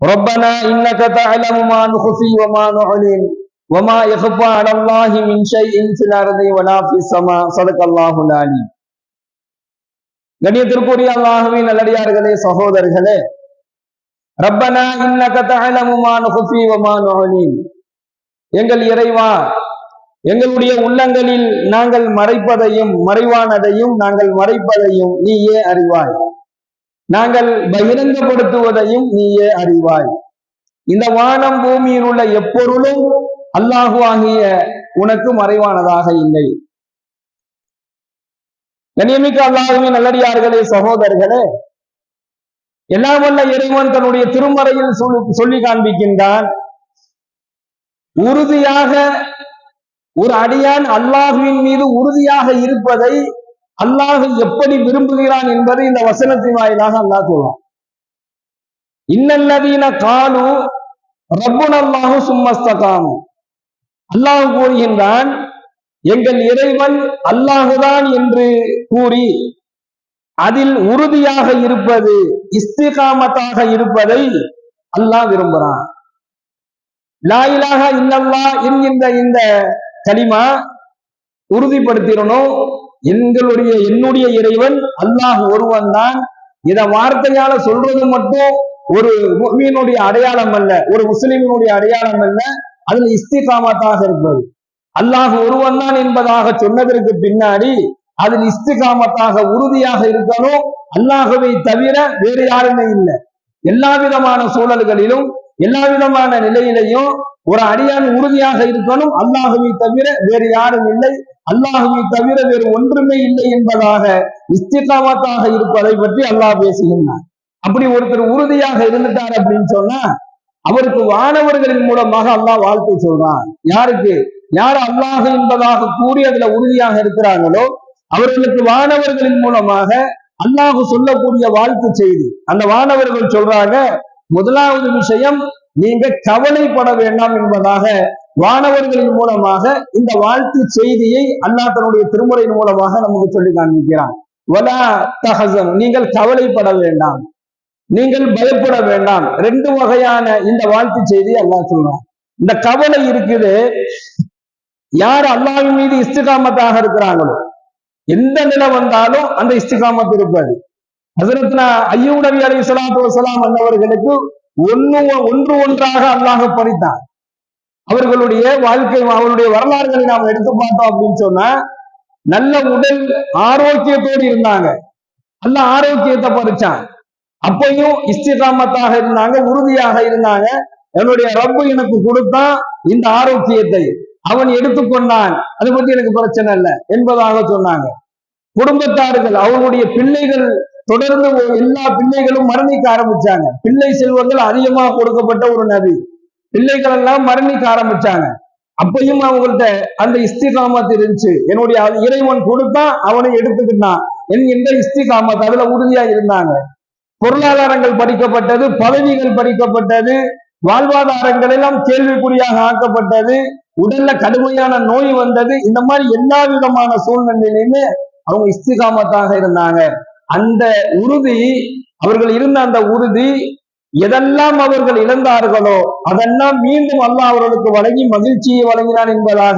ربنا إنك تعلم ما نخفي وما نعلن وما يخفى على الله من شيء في الأرض ولا في السماء صدق الله العليم கண்ணியத்திற்குரிய அல்லாஹுவின் நல்லடியார்களே சகோதரர்களே ரப்பனா இன்னக தஅலமு மா நுஃபி வ மா நுஅலின் எங்கள் இறைவா எங்களுடைய உள்ளங்களில் நாங்கள் மறைப்பதையும் மறைவானதையும் நாங்கள் மறைப்பதையும் நீயே அறிவாய் நாங்கள் பகிரங்கப்படுத்துவதையும் நீயே அறிவாய். இந்த வானம் பூமியில் உள்ள எப்பொருளும் அல்லாஹு ஆகிய உனக்கு மறைவானதாக இல்லை. கண்ணியமிக்க அல்லாஹுவின் நல்லடியார்களே சகோதரர்களே எல்லாம் வல்ல இறைவன் தன்னுடைய திருமறையில் சொல்லி- சொல்லி காண்பிக்கின்றான். உறுதியாக ஒரு அடியான் அல்லாஹுவின் மீது உறுதியாக இருப்பதை அல்லாஹ் எப்படி விரும்புகிறான் என்பதை இந்த வசனத்தின் வாயிலாக அல்லாஹ் சொல்றான். இன்னல்லதீன காலு ரப்புனல்லாஹு சும்மஸ்தகானு அல்லாஹ் கூறுகின்றான் எங்கள் இறைவன் அல்லாஹுதான் என்று கூறி அதில் உறுதியாக இருப்பது இஸ்திகாமத்தாக இருப்பதை அல்லாஹ் விரும்புகிறான் லாயிலாக இன்னல்லா என்கின்ற இந்த களிமா உறுதிப்படுத்திடணும். எங்களுடைய என்னுடைய இறைவன் அல்லாஹ் ஒருவன் தான் இத வார்த்தையால சொல்றது மட்டும் ஒரு முஸ்லீனுடைய அடையாளம் அல்ல ஒரு முஸ்லிமினுடைய அடையாளம் அல்ல அதுல இஸ்திகாமத்தாக இருப்பது. அல்லாஹ் ஒருவன் தான் என்பதாக சொன்னதற்கு பின்னாடி அதில் இஸ்திகாமத்தாக உறுதியாக இருக்கணும். அல்லாஹுவை தவிர வேறு யாருமே இல்லை. எல்லா விதமான சூழல்களிலும் எல்லா விதமான நிலையிலையும் ஒரு அடியான் உறுதியாக இருக்கணும். அல்லாஹுவை தவிர வேறு யாரும் இல்லை. அல்லாஹுவை தவிர வேறு ஒன்றுமே இல்லை என்பதாக இஸ்திகாமத்தாக இருப்பதை பற்றி அல்லாஹ் பேசுகின்றார் அப்படி ஒருத்தர் உறுதியாக இருந்துட்டார் அப்படின்னு சொன்னா அவருக்கு வானவர்களின் மூலமாக அல்லாஹ் வாழ்த்து சொல்றான். யாருக்கு? யார் அல்லாஹ் என்பதாக கூறி அதுல உறுதியாக இருக்கிறாங்களோ அவர்களுக்கு வானவர்களின் மூலமாக அல்லாஹு சொல்லக்கூடிய வாழ்த்து செய்தி. அந்த வானவர்கள் சொல்றாங்க முதலாவது விஷயம் நீங்க கவலைப்பட வேண்டாம் என்பதாக வானவர்களின் மூலமாக இந்த வாழ்த்து செய்தியை அல்லாஹ் தன்னுடைய திருமுறையின் மூலமாக நமக்கு சொல்லி காண்பிக்கிறான். வலா தஹசன் நீங்கள் கவலைப்பட வேண்டாம். நீங்கள் பயப்பட வேண்டாம். ரெண்டு வகையான இந்த வாழ்த்து செய்தி அல்லாஹ் சொல்றான். இந்த கவலை இருக்குது யார் அல்லாவின் மீது இஸ்திகாமத்தாக இருக்கிறாங்களோ எந்த நிலை வந்தாலும் அந்த இஸ்திகாமத் இருப்பாது ஹசரத்னா ஐயூப் நபி அலி சலாத்து வலாம் அன்னவர்களுக்கு ஒன்று ஒன்று ஒன்றாக அல்லாஹ் பறித்தான் அவர்களுடைய வாழ்க்கை அவருடைய வரலாறுகளை நாம் எடுத்து பார்த்தோம் அப்படின்னு சொன்னா நல்ல உடல் ஆரோக்கியத்தோடு இருந்தாங்க. நல்ல ஆரோக்கியத்தை பறிச்சான் அப்பையும் இஸ்திகாமத்தாக இருந்தாங்க உறுதியாக இருந்தாங்க. என்னுடைய ரப்பு எனக்கு கொடுத்தான் இந்த ஆரோக்கியத்தை அவன் எடுத்துக்கொண்டான். அதை பத்தி எனக்கு பிரச்சனை இல்லை என்பதாக சொன்னாங்க. குடும்பத்தார்கள் அவருடைய பிள்ளைகள் தொடர்ந்து எல்லா பிள்ளைகளும் மரணிக்க ஆரம்பிச்சாங்க. பிள்ளை செல்வங்கள் அதிகமாக கொடுக்கப்பட்ட ஒரு நபி. பிள்ளைகள் எல்லாம் மரணிக்க ஆரம்பிச்சாங்க. அப்பையும் அவங்கள்ட்ட அந்த இஸ்திகாமத் இருந்துச்சு. என்னுடைய இறைவன் கொடுத்தா அவனை எடுத்துக்கிட்டான். என்கின்ற இஸ்திகாமத் அதுல உறுதியா இருந்தாங்க. பொருளாதாரங்கள் படிக்கப்பட்டது பதவிகள் படிக்கப்பட்டது வாழ்வாதாரங்கள் எல்லாம் கேள்விக்குறியாக ஆக்கப்பட்டது உடல்ல கடுமையான நோய் வந்தது இந்த மாதிரி எல்லா விதமான சூழ்நிலையிலுமே அவங்க இஸ்திகாமத்தாக இருந்தாங்க. அந்த உறுதி அவர்கள் இருந்த அந்த உறுதி எதெல்லாம் அவர்கள் இழந்தார்களோ அதெல்லாம் மீண்டும் அல்லாஹ் அவர்களுக்கு வழங்கி மகிழ்ச்சியை வழங்கினான் என்பதாக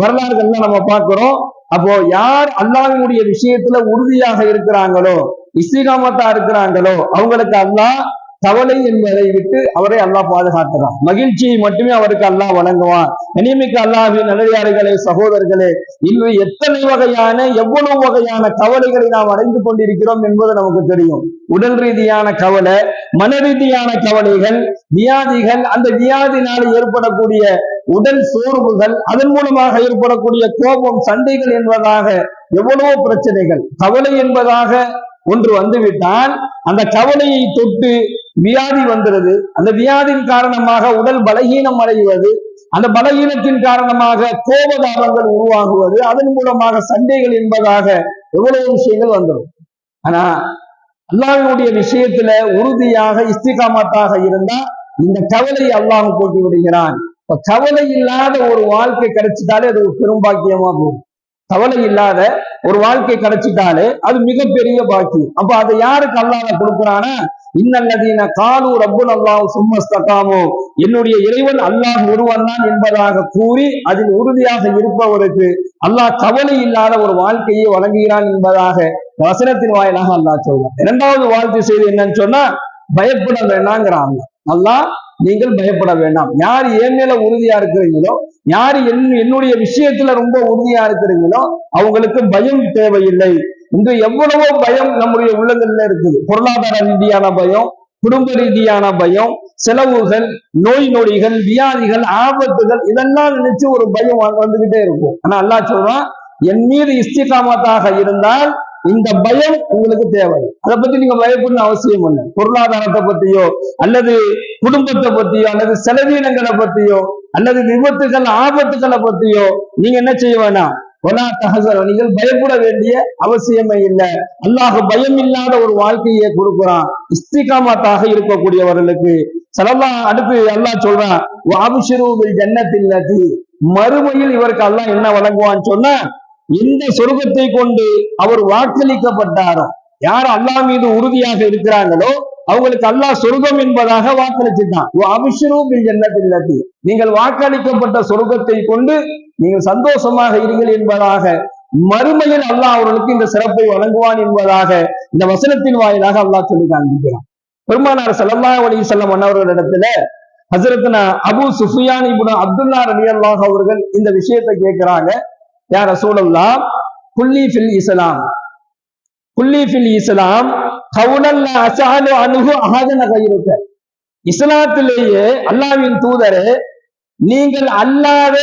வரலாறுகள்லாம் நம்ம பார்க்கிறோம். அப்போ யார் அல்லாஹினுடைய விஷயத்துல உறுதியாக இருக்கிறாங்களோ இஸ்திகாமத்தா இருக்கிறாங்களோ அவங்களுக்கு அல்லாஹ் கவலை என்பதை விட்டு அவரை அல்லாஹ் பாதுகாக்கிறான். மகிழ்ச்சியை மட்டுமே அவருக்கு அல்லாஹ் வழங்குவான். இனிமிக்க அல்லாஹின் நல்லடியார்களே சகோதரர்களே இன்று எத்தனை வகையான எவ்வளவு வகையான கவலைகளை நாம் அடைந்து கொண்டிருக்கிறோம் என்பது நமக்கு தெரியும். உடல் ரீதியான கவலை மன ரீதியான கவலைகள் வியாதிகள் அந்த வியாதினால் ஏற்படக்கூடிய உடல் சோர்வுகள் அதன் மூலமாக ஏற்படக்கூடிய கோபம் சண்டைகள் என்பதாக எவ்வளவோ பிரச்சனைகள். கவலை என்பதாக ஒன்று வந்துவிட்டால் அந்த கவலையை தொட்டு வியாதி வந்துடுது அந்த வியாதியின் காரணமாக உடல் பலகீனம் அடைவது அந்த பலகீனத்தின் காரணமாக கோபதாரங்கள் உருவாகுவது அதன் மூலமாக சண்டைகள் என்பதாக எவ்வளவு விஷயங்கள் வந்துடும். ஆனா அல்லாஹினுடைய விஷயத்துல உறுதியாக இஸ்திகாமத்தாக இருந்தா இந்த கவலை அல்லாஹ் போட்டு விடுகிறான். இப்ப கவலை இல்லாத ஒரு வாழ்க்கை கிடைச்சிட்டாலே அது ஒரு பெரும்பாக்கியமா போகும். கவலை இல்லாத ஒரு வாழ்க்கை கிடைச்சிட்டாலே அது மிகப்பெரிய பாக்கியம் அப்ப அதை யாருக்கு அல்லாஹ் கொடுக்குறானா? இன்னல்லதீன காலு ரப்பு அல்லாஹ் சும்மஸ்தகாமோ என்னுடைய இறைவன் அல்லாஹ் ஒருவன் தான் என்பதாக கூறி அதில் உறுதியாக இருப்பவருக்கு அல்லாஹ் கவலை இல்லாத ஒரு வாழ்க்கையை வழங்குகிறான் என்பதாக வசனத்தின் வாயிலாக அல்லாஹ் சொல்றான் இரண்டாவது வாழ்த்து செய்தி என்னன்னு சொன்னா பயப்பட வேண்டாங்கிறான் நல்லா நீங்கள் பயப்பட வேண்டாம். யார் என் மேல உறுதியா இருக்கிறீங்களோ யார் என் என்னுடைய விஷயத்துல ரொம்ப உறுதியா இருக்கிறீங்களோ அவங்களுக்கு பயம் தேவையில்லை. இன்று எவ்வளவோ பயம் நம்முடைய உள்ளங்கள்ல இருக்குது. பொருளாதார ரீதியான பயம் குடும்ப ரீதியான பயம் செலவுகள் நோய் நொடிகள் வியாதிகள் ஆபத்துகள் இதெல்லாம் நினைச்சு ஒரு பயம் வந்துகிட்டே இருக்கும். ஆனா அல்லா சொல்றான் என் மீது இஸ்திகாமத்தாக இருந்தால் இந்த பயம் உங்களுக்கு தேவை. அதை பத்தி நீங்க பயப்படணும் அவசியம் இல்லை. பொருளாதாரத்தை பத்தியோ அல்லது குடும்பத்தை பத்தியோ அல்லது செலவீனங்களை பத்தியோ அல்லது விபத்துகள் ஆபத்துகளை பத்தியோ நீங்க என்ன செய்ய வேணாம்? ஒலா நீங்கள் பயப்பட வேண்டிய அவசியமே இல்லை. அல்லாஹ் பயம் இல்லாத ஒரு வாழ்க்கையை கொடுக்குறான். இஸ்திகாமத்தாக இருக்கக்கூடியவர்களுக்கு. சலல்லா அடுத்து அல்லாஹ் சொல்றான் வாபிஷிரூபில் ஜன்னத்தில்லதி. மறுமையில் இவருக்கு அல்லாஹ் என்ன வழங்குவான்னு சொன்னா எந்த சொர்க்கத்தை கொண்டு அவர் வாக்களிக்கப்பட்டாரோ? யார் அல்லாஹ் மீது உறுதியாக இருக்கிறாங்களோ அவங்களுக்கு அல்லாஹ் சொர்க்கம் என்பதாக வாக்களிச்சுட்டான் நீங்கள் வாக்களிக்கப்பட்ட சொர்க்கத்தை கொண்டு நீங்கள் சந்தோஷமாக இருங்கள் என்பதாக மறுமையில் அல்லாஹ் அவர்களுக்கு இந்த சிறப்பை வழங்குவான் என்பதாக இந்த வசனத்தின் வாயிலாக அல்லாஹ் சொல்லி காண்பிக்கிறான். பெருமானார் சல்லா அலி சொல்லம் அண்ணவர்களிடத்துல ஹசரத்னா அபு சுஃபியான் இப்னு அப்துல்லா ரலியல்லாஹு அவர்கள் இந்த விஷயத்தை கேட்கிறாங்க. யார் ரசூலல்லாஹ் புள்ளி ஃபில் இஸ்லாம். புள்ளி ஃபில் இஸ்லாம் கவுனல்ல அசாலு அணுகு அஹதன கைருக்க இஸ்லாத்திலேயே அல்லாவின் தூதரே நீங்கள் அல்லாத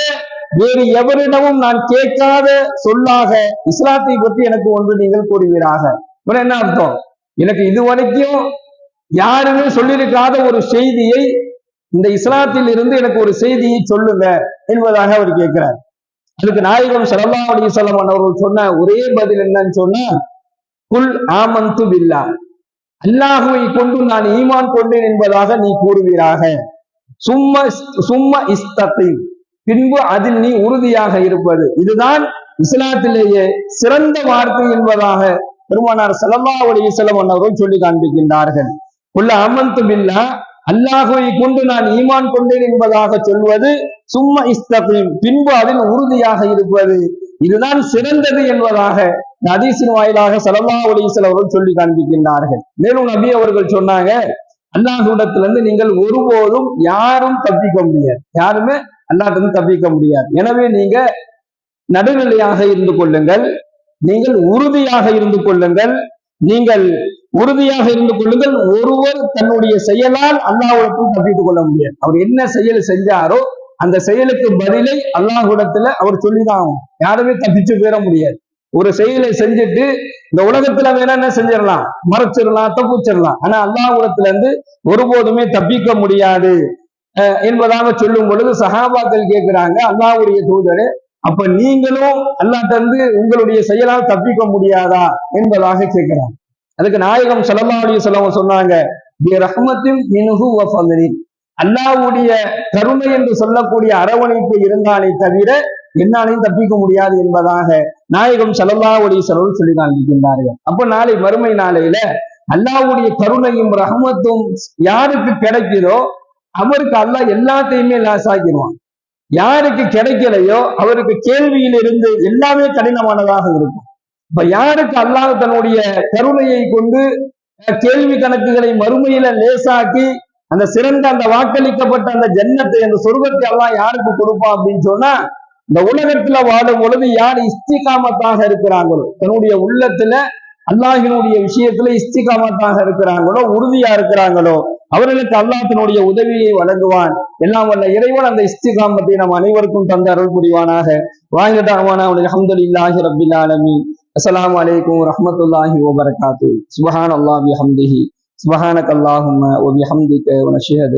வேறு எவரிடமும் நான் கேட்காத சொல்லாக இஸ்லாத்தை பற்றி எனக்கு ஒன்று நீங்கள் கூறுவீராக. என்ன அர்த்தம்? எனக்கு இது வரைக்கும் யாருமே சொல்லியிருக்காத ஒரு செய்தியை இந்த இஸ்லாத்தில் இருந்து எனக்கு ஒரு செய்தியை சொல்லுங்க என்பதாக அவர் கேட்கிறார். அதுக்கு நாயகம் ஸல்லல்லாஹு அலைஹி அவர்கள் சொன்ன ஒரே பதில் என்னன்னு சொன்னா குல் ஆமந்து பில்லா. அல்லாஹுவை கொண்டு நான் ஈமான் கொண்டேன் என்பதாக நீ கூறுவீராக. சும்மா சும்மா இஸ்தத்தை பின்பு அதில் நீ உறுதியாக இருப்பது. இதுதான் இஸ்லாத்திலேயே சிறந்த வார்த்தை என்பதாக பெருமானார் ஸல்லல்லாஹு அலைஹி அவர்கள் சொல்லி காண்பிக்கின்றார்கள். உள்ள ஆமந்து பில்லா. அல்லாஹுவை கொண்டு நான் ஈமான் கொண்டேன் என்பதாக சொல்வது சும்மா இஸ்தகீம் பின்பு அதில் உறுதியாக இருப்பது. இதுதான் சிறந்தது என்பதாக நதீசின் வாயிலாக ஸல்லல்லாஹு அலைஹி அவர்கள் சொல்லி காண்பிக்கின்றார்கள். மேலும் நபி அவர்கள் சொன்னாங்க அல்லாஹுடத்திலிருந்து நீங்கள் ஒருபோதும் யாரும் தப்பிக்க முடியாது. யாருமே அல்லாட்டிலிருந்து தப்பிக்க முடியாது. எனவே நீங்க நடுநிலையாக இருந்து கொள்ளுங்கள். நீங்கள் உறுதியாக இருந்து கொள்ளுங்கள். நீங்கள் உறுதியாக இருந்து கொள்ளுங்கள். ஒருவர் தன்னுடைய செயலால் அல்லாஹுடத்தில் தப்பித்துக் கொள்ள முடியாது. அவர் என்ன செயல் செஞ்சாரோ அந்த செயலுக்கு பதிலை அல்லாஹுடத்துல அவர் சொல்லிதான் ஆகணும். யாருமே தப்பிச்சு போயிட முடியாது. ஒரு செயலை செஞ்சுட்டு இந்த உலகத்துல வேணா என்ன செஞ்சிடலாம்? மறைச்சிடலாம் தப்பிச்சிடலாம். ஆனா அல்லாஹுடத்துல இருந்து ஒருபோதுமே தப்பிக்க முடியாது. அஹ் என்பதாக சொல்லும் பொழுது சகாபாக்கள் கேட்கிறாங்க அல்லாஹுடைய தூதரே அப்ப நீங்களும் அல்லாட்ட இருந்து உங்களுடைய செயலால் தப்பிக்க முடியாதா? என்பதாக கேட்கிறாங்க. அதுக்கு நாயகம் ஸல்லல்லாஹு அலி வஸல்லம் சொன்னாங்க அல்லாவுடைய அல்லாஹ்வுடைய கருணை என்று சொல்லக்கூடிய அரவணைப்பு இருந்தாலே தவிர என்னாலையும் தப்பிக்க முடியாது என்பதாக நாயகம் ஸல்லல்லாஹு செலவு சொல்லிதான் சொல்லி காண்பிக்கின்றார்கள் அப்ப நாளை மறுமை நாளையில அல்லாஹ்வுடைய கருணையும் ரஹமத்தும் யாருக்கு கிடைக்குதோ அவருக்கு அல்லாஹ் எல்லாத்தையுமே லாஸ் ஆக்கிடுவான் யாருக்கு கிடைக்கலையோ அவருக்கு கேள்வியிலிருந்து எல்லாமே கடினமானதாக இருக்கும். இப்ப யாருக்கு அல்லாஹ் தன்னுடைய கருணையை கொண்டு கேள்வி கணக்குகளை மறுமையில லேசாக்கி அந்த சிறந்த அந்த வாக்களிக்கப்பட்ட அந்த ஜன்னத்தை அந்த சொர்க்கத்தை எல்லாம் யாருக்கு கொடுப்பான் அப்படின்னு சொன்னா இந்த உலகத்துல வாழும் பொழுது யார் இஸ்திகாமத்தாக இருக்கிறாங்களோ தன்னுடைய உள்ளத்துல அல்லாஹினுடைய விஷயத்துல இஸ்திகாமத்தாக இருக்கிறாங்களோ உறுதியா இருக்கிறாங்களோ அவர்களுக்கு அல்லாஹ் உதவியை வழங்குவான். எல்லாம் வல்ல இறைவன் அந்த இஸ்திகாமத்தை நம் அனைவருக்கும் தந்த அருள் புரிவானாக. வாங்கிட்டாவான அவனுக்கு அஹமதுல்லாஹி ரபில் السلام عليكم ورحمة الله وبركاته سبحان الله بحمده سبحانك اللهم وبحمدك ونشهد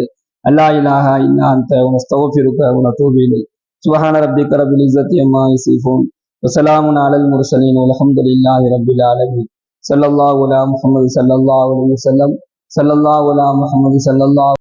أن لا إله إلا أنت ونستغفرك ونتوب إليك سبحان ربك رب العزة عما يصفون وسلام على المرسلين والحمد لله رب العالمين صلى الله على محمد صلى الله عليه وسلم صلى الله على محمد صلى الله